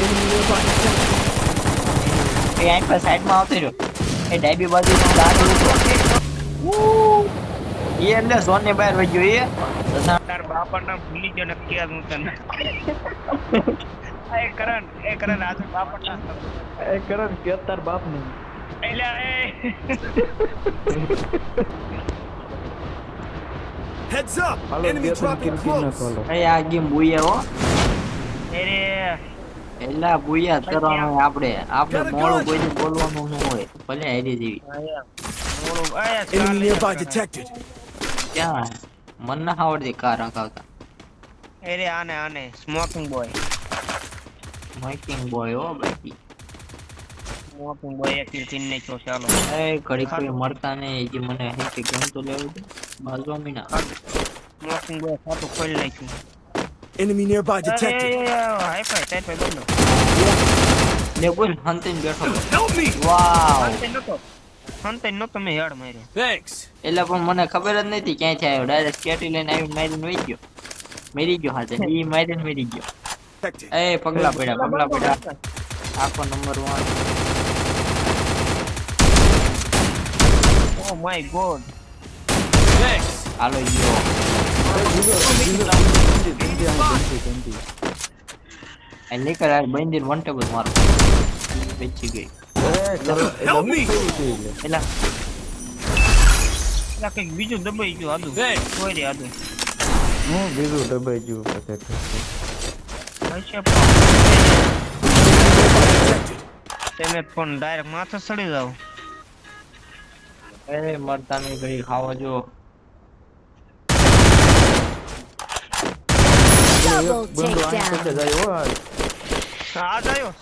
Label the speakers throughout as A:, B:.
A: એ અહીં પર સાઈડમાં આવતો રહ્યો એ ડાબી બાજુ ગાડી એ એટલે ઝોનની બહાર વહી ગયો એ તથા
B: તાર બાપા નામ ભૂલી ગયો નક્કી આજ હું તને એ કરણ એ કરણ આજે બાપા નામ
C: એ કરણ કે તાર બાપનું
B: એટલે એ
D: Heads up!
C: હાલો
D: Enemy
C: બે ત્રણ
D: dropping
C: કિલ કિલ ના
D: close.
C: ચાલો
A: એ આ ગેમ બુયા હો
B: અરે
A: એલા બુયા હોય આપણે આપણે મોડું કોઈ બોલવાનું ન હોય ભલે હેરી જેવી.
B: આયા ચાલે.
A: ક્યાં? મન ના આવડતી કાર હંકાવતા
B: અરે આને આને. સ્મોકિંગ બોય
A: માઇકિંગ બોય હો બાકી
B: સ્મોકિંગ બોય એક તીન ને છો ચાલો.
A: એ ઘડી કોઈ મળતા ને જે મને હેકી ગમ તો લેવું બાજવા બાજુ મીના
B: સ્મોકિંગ બોય ખાતું ખોલી નાખ્યું.
D: Enemy nearby
B: અરે
D: detected.
B: હાઈ ફાઈ ટાઈટ ફાઈ બંધ
A: લે બોલ હંતીન બેઠો
D: Help me!
A: વાવ
B: હંતે નતો હંતે નતો મેં હેડ માર્યો
D: Thanks.
A: એટલે પણ મને ખબર જ નથી ક્યાંથી આવ્યો ડાયરેક્ટ કેટી લઈને આવીને મારીને વહી ગયો મરી ગયો હાથે ઈ મારીને મરી ગયો
D: Detected.
A: એ પગલા પડ્યા પગલા પડ્યા આખો number one
B: oh my god
D: Thanks.
A: હાલો યો એ નીકળ બંદીર વન ટેબલ મારો બેચી ગઈ
D: Help
A: એલા
B: આ બીજું દબાઈ ગયું આદુ. કોઈ રે આદુ
C: હું
B: સડી જાવ
A: એ મરતા નહીં ભાઈ ખાવા જો
E: Double takedown.
C: પગે જાય હો આ.
B: જાયો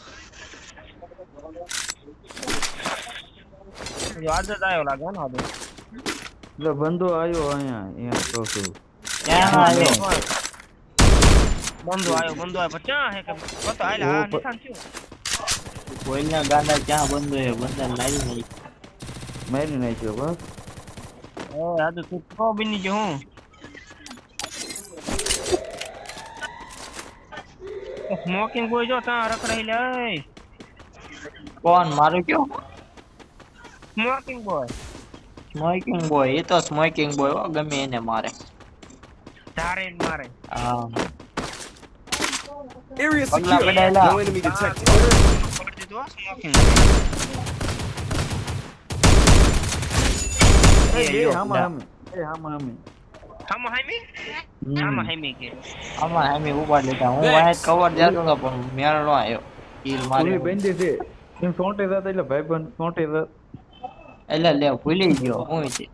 B: જો આજે જ આવ્યો લાગે ને આદુ
C: એટલે બંધો આવ્યો અહીંયા અહીંયા કહું છું
A: ક્યાં આવ્યો
B: બંધો આવ્યો ક્યાં હે કે પતો હાલે આ નિશાન થયું
A: કોઈના ગાંડા ક્યાં બંધ હે બંધા લાવી નહીં
C: મારી નાખ્યો બસ
B: એ આદુ તું તો બની ગયો હું સ્મોકિંગ બોય જો ત્યાં રખડાઈ લે
A: કોણ મારું કયો?
B: સ્મોકિંગ બોય
A: સ્મોકિંગ બોય એ તો સ્મોકિંગ બોય હો ગમે એને મારે.
B: ધારે મારે.
A: હા.
D: Area secure. No enemy detected.
B: Hey, hey, smoking
C: એ
B: Hey,
C: એ
B: યો, આમાં હામી? આમાં હામી કે?
A: આમાં એમ ઉપાડ લેતા હું વાય કવર જાતો હતો પણ મેળ નો આવ્યો.
C: કિલ
A: મારી
C: બેંડી છે. એમ સોંટે જતા એટલે ભાઈબંધ સોંટે જતા.
A: એટલે લે ભૂલી ગયો. હું છે?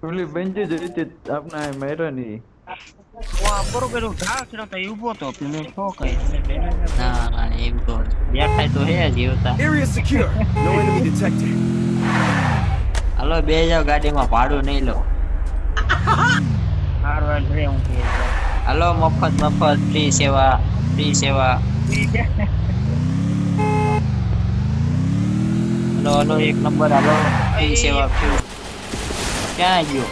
C: ભૂલી બેંડી જ રીતે આપના મેરા ની.
B: વા બરોબર એવું ઢાળ છે તો ઊભો ઊભો તો કહી?
A: ના ના એમ તો દેખાય તો હે જીવતા.
D: Area secure no enemy detected.
A: હાલો બે જાવ ગાડીમાં ભાડું નહીં લો.
B: હારું હાલ રે હું કહે
A: હાલો મફત મફત ફ્રી સેવા ફ્રી સેવા. હાલો હાલો એક નંબર હાલો ફ્રી સેવા ફ્રી. ક્યાં ગયો?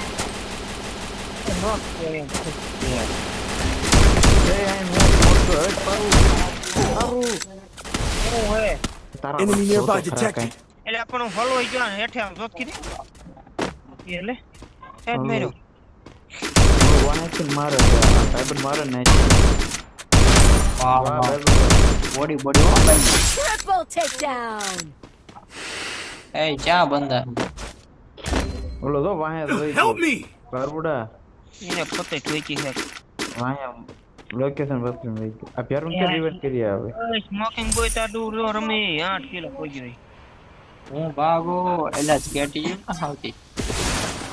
D: Enemy nearby detected.
B: એટલે આપણું હલવાઈ ગયો ને હેઠે આમ જોત કીધી. એટલે હેડ
C: મેરો. વાંચીને મારે સાહેબ મારે ને
A: વાહ
C: વાહ
A: વાહ. બોડી બોડી હો ભાઈ.
E: ટ્રિપલ ટેક ડાઉન
A: એ ચા બંધા
C: ઓલો તો વાહે જોઈ
D: હેલ્પ મી
C: પરબુડા
B: એને પોતે ઠોકી છે.
C: વાહે લોકેશન બસ લઈ ગયો. આ પ્યારું કે રિવર્સ કરી આવે.
B: સ્મોકિંગ બોય તા દૂર રહ્યો રમે આઠ કિલો પહોંચી ગઈ
A: હું ભાગો એટલે સ્કેટી જેમ ના આવતી.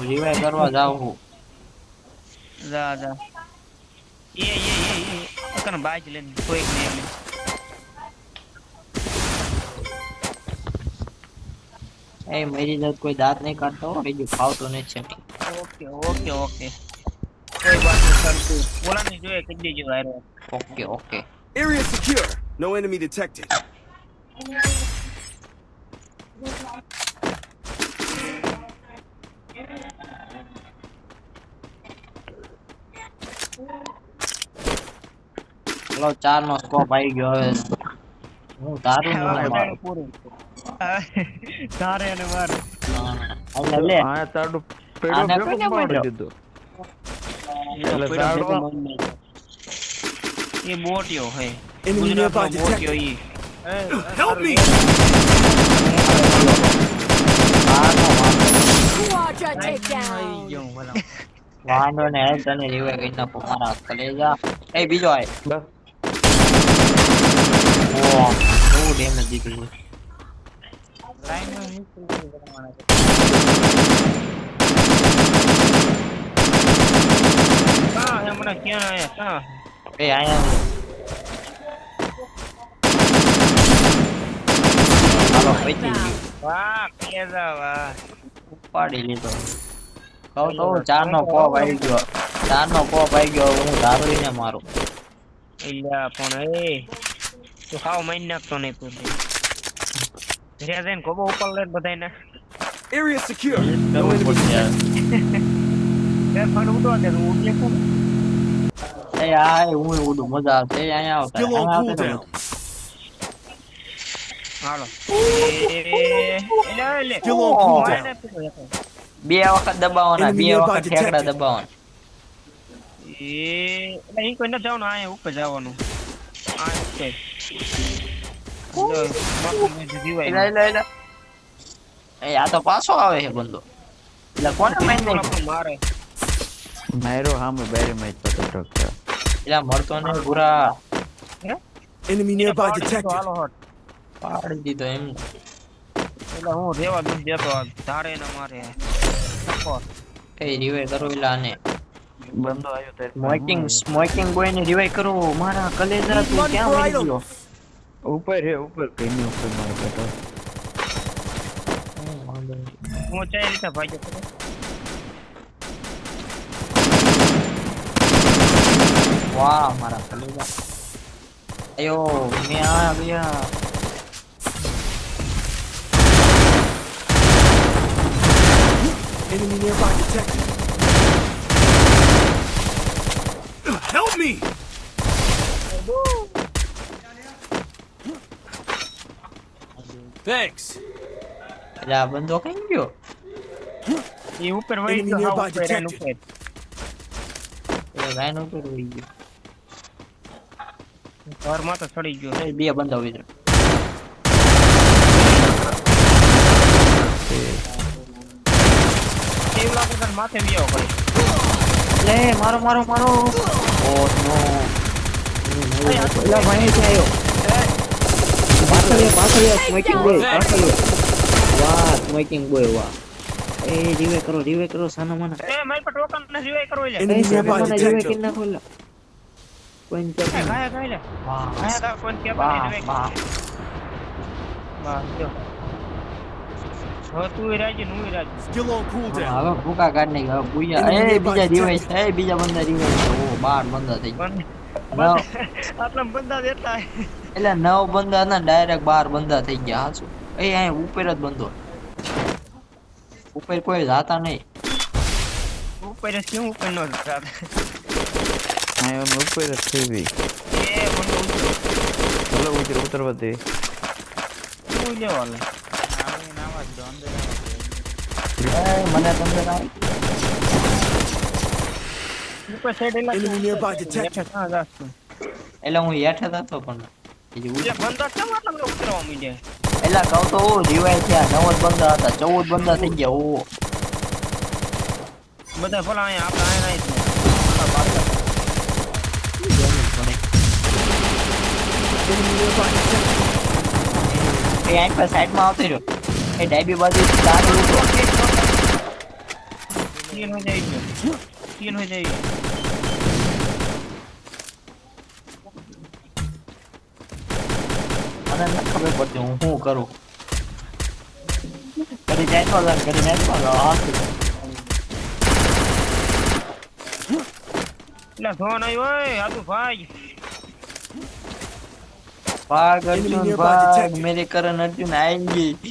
A: રિવાય કરવા જાવ હું.
B: જા જા. એ એ એ એ અકન બાજ લે કોઈ નહીં લે
A: એ મારી જાત કોઈ દાંત નહીં કાઢતો બીજું ફાવતો નહીં છે
B: ઓકે ઓકે ઓકે. કોઈ વાત નહીં કરતું બોલા નહીં જોઈએ કઈ દેજો હારો
A: okay okay.
D: Area secure no enemy detected.
A: ચલો ચાર નો સ્કોપ આવી ગયો હવે હું તારું નું
B: હવે
A: મારું
B: પૂરું તારે અને મારે
A: એટલે લે
C: આ તારું પેડો
A: આને
C: ભેગો
A: કોને
C: મારી
A: મળ્યો?
C: દીધો
B: એટલે
C: એટલે તારો-
B: એ બોટ્યો હે
D: Enemy nearby
B: ગુજરાતનો બોટ્યો
D: detected.
B: ઈ
D: Help me!
A: વાંધો વાંધો
E: Quadra
B: આવી
E: takedown.
B: ગયો હું ભલા.
A: વાંધો ને હેલ તને રીવે કઈ નાખો મારા કલેજા એ બીજો આય
C: બસ
A: ઓ બહુ નથી દીધું
B: લાઈન નીકળી ગયું બધા માણસ. કાં હે મને ક્યાં આયા? કાં
A: એ આયા હાલો પૈકી.
B: વાહ કેજા વાહ
A: ઉપાડી લીધો. કહું તો ચાર નો કોપ આવી ગયો. ચાર નો કોપ આવી ગયો હું ધારું ને મારું.
B: ઇલ્યા પણ એ તું હાવ મારી નાખતો નહીં પૂરતી ધીરે જઈને કોબો ઉપર લઈને
D: બધાને એરિયા સિક્યોર.
B: બે ફળ ઉડવા દે હું ઉડીએ કોણ
A: એ આ હું ઉડું મજા આવશે. એ અહીંયા આવતા.
B: હાલો.
A: બે વખત દબાવવાના બે વખત ઠેકડા દબાવવાના.
B: એ એટલે કોઈ નથી જવાનું આ ઉપર જવાનું. આ ઉપર
A: એ આ તો પાછો આવે છે બંદો. એટલે કોને મારી
B: મારે
C: મારો હામે બારે માં પતો ટકતા
A: એલા મળતો ને પૂરા.
D: Enemy nearby
B: પાડી દીધો,
D: detected.
B: હાલો હટ
A: પાડી દીધો એમ.
B: એટલે હું રેવા દૂધ દેતો ધારે ને મારે.
A: કઈ રિવાઈ કરો એલા આને
C: બંધો આવ્યો તારે
A: સ્મોકિંગ સ્મોકિંગ બોય ને રિવાઈ કરો મારા કલેજા તું
D: Run
A: ક્યાં
D: for
A: મરી
D: item.
A: ગયો
C: ઉપર હે ઉપર કઈ નહીં ઉપર મારો બેટો
B: હું ચાઈ રીતે ભાગ્યો ખબર?
A: વાહ મારા કલેજા અયો મેં આ ગયા
D: Enemy nearby. Detected. Help me! Thanks.
A: આ બંદો કઈ ગયો
B: એ ઉપર વહી ગયો
D: nearby
B: ઉપર એની
D: detected.
A: એટલે ગાય નો તો રોઈ ગયો
B: ઉપર ઘરમાં તો ચડી ગયો
A: એ બે બંધો હોય
B: એવું લાગે માથે વ્યાવ ભાઈ
A: લે મારો મારો મારો. ઓ નો એલા ભાઈ છે આયો પાછળ પાછળ સ્મોકિંગ બોય પાછળ વાહ સ્મોકિંગ બોય વાહ. એ રીવે કરો રીવે કરો સાના માના.
B: એ મારી પર ટોકન ને જીવાય કરો
D: લે
A: એ રીવે
D: detected.
A: કિન નાખો એલા કોઈ ને કાયા
B: ગાય લે
A: વાહ.
B: ગાય કોણ કે
A: વાહ
B: બની
A: વાહ
B: વાહ જો હવે તું રાજી નું રાજી
D: Still on cooldown.
A: હવે ભૂકા કાઢ નહીં હવે બુયા એ બીજા રિવાઇસ એ બીજા બંદા રિવાઇસ ઓ બાર બંદા થઈ ગયા.
B: આટલા બંદા દેતા
A: એટલે. નવ બંદા હતા ડાયરેક્ટ બાર બંદા થઈ ગયા. હાચું. એ અહીં ઉપર જ બંધો ઉપર કોઈ જાતા નહીં.
B: ઉપર જ કેમ ઉપર નો જાતા?
C: ઉપર જ થઈ ગઈ.
B: એ મને
C: ઉતર ઉતરવા દે.
B: હું લેવા
A: મને તમને ના
B: ઉપર સાઈડ એલા
D: Enemy nearby detected.
B: હેઠે ક્યાં જાસ તું?
A: એટલે હું હેઠ જ હતો પણ બીજું
B: એટલે બંદા કેમ આટલા બધા ઉતરવા માંડ્યા
A: એટલે કહું તો ઓ રિવાઇસ થયા નવ જ બંદા હતા ચૌદ બંદા થઈ ગયા ઓ
B: બધા ભલા અહીંયા આપણે અહીંયા નહીં
D: Enemy nearby detected.
A: એ આઈ પર સાઈડમાં આવતો રહ્યો એ ડાબી બાજુ ચાર લોકો
B: તીન હો જાયેગા તીન હો જાયેગા
A: મને નથી ખબર પડતી હું શું કરું કરી જાય તો અલગ કરી જાય તો અલગ
B: એટલે ફોન આવ્યો ઓય આદુ ભાઈ
A: ભાગ અર્જુન ભાગ મેરે કરણ અર્જુન આઈ ગઈ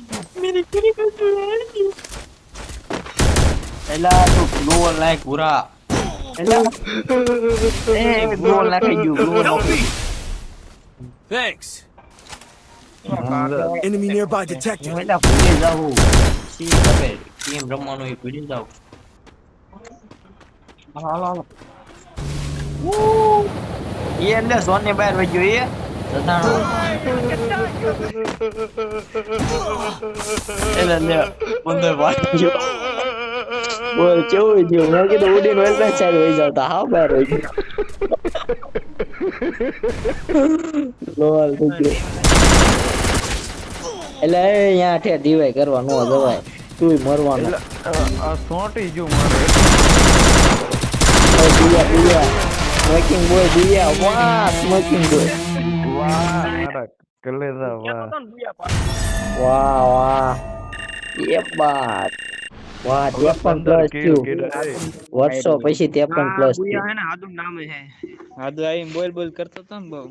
A: એલા તો ગ્લોર લાઈક ગુરા એલા એ ગ્લોર
D: લાઈક યુ ગ્લોર
B: થેન્ક્સ
D: Enemy nearby detected.
A: એલા ભૂલી જાવ સી હવે કેમ રમવાનું એ ભૂલી જાવ હાલો હાલો ઓ એ અંદર સોનની બહાર વઈ ગયો એ એટલે લે બંદર વાગ્યો બોલ કેવું ગયું મેં કીધું ઉડીને વેલ બેક સાઈડ વહી જાવ તો હા બહાર વહી ગયો લોલ થઈ ગયો એટલે એ અહીંયા ઠે દીવાય કરવા નો જવાય તુંય મરવાનું
C: આ- સોંટી ગયું મારે
A: દિયા દિયા સ્મોકિંગ બોય દિયા વાહ સ્મોકિંગ બોય
C: વાહ મારા કલેજા વાહ
B: તો ને બુયા
A: વાહ વાહ ત્રેપન પ્લસ. વર્ષો પછી ત્રેપન
B: હા,
A: પ્લસ થયું
B: હે ને આદું હે
F: હા તો આવીને બોલ બોલ કરતો હતો ને બહુ